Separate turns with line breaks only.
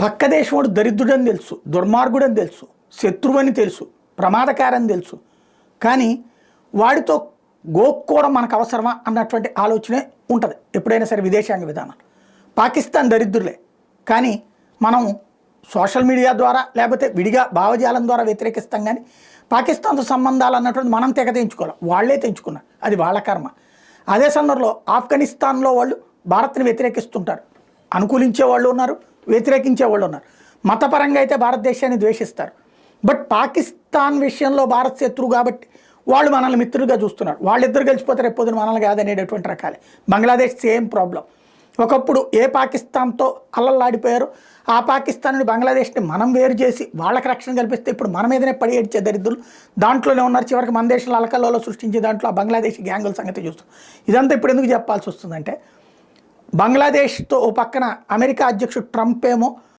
పక్క దేశవాడు దరిద్రుడని తెలుసు దుర్మార్గుడని తెలుసు శత్రువని తెలుసు ప్రమాదకారని తెలుసు. కానీ వాడితో గోక్కోవడం మనకు అవసరమా అన్నటువంటి ఆలోచనే ఉంటుంది. ఎప్పుడైనా సరే విదేశాంగ విధానం. పాకిస్తాన్ దరిద్రులే. కానీ మనం సోషల్ మీడియా ద్వారా లేకపోతే విడిగా భావజాలం ద్వారా వ్యతిరేకిస్తాం కానీ పాకిస్తాన్తో సంబంధాలు అన్నటువంటి మనం తెగ తెంచుకోవాలి. వాళ్ళే తెంచుకున్నారు. అది వాళ్ళ కర్మ. అదే సందర్భంలో ఆఫ్ఘనిస్తాన్లో వాళ్ళు భారత్ని వ్యతిరేకిస్తుంటారు. అనుకూలించే వాళ్ళు ఉన్నారు. వ్యతిరేకించే వాళ్ళు ఉన్నారు. మతపరంగా అయితే భారతదేశాన్ని ద్వేషిస్తారు. బట్ పాకిస్తాన్ విషయంలో భారత్ శత్రువు కాబట్టి వాళ్ళు మనల్ని మిత్రులుగా చూస్తున్నారు. వాళ్ళిద్దరు కలిసిపోతే రేపు పొద్దున మనల్ని కాదనేటటువంటి రకాలే. Bangladesh same problem. ఒకప్పుడు ఏ పాకిస్తాన్తో అల్లల్లాడిపోయారు ఆ పాకిస్తాన్ నుండి బంగ్లాదేశ్ని మనం వేరు చేసి వాళ్ళకి రక్షణ కల్పిస్తే ఇప్పుడు మన మీదనే పడి ఏడ్చే దరిద్రులు దాంట్లోనే ఉన్నారు. చివరికి మన దేశంలో అలకల్లో సృష్టించే దాంట్లో ఆ బంగ్లాదేశ్ గ్యాంగుల సంగతి చూస్తాం. ఇదంతా ఇప్పుడు ఎందుకు చెప్పాల్సి వస్తుందంటే బంగ్లాదేశ్తో ఓ పక్కన అమెరికా అధ్యక్షుడు ట్రంప్ ఏమో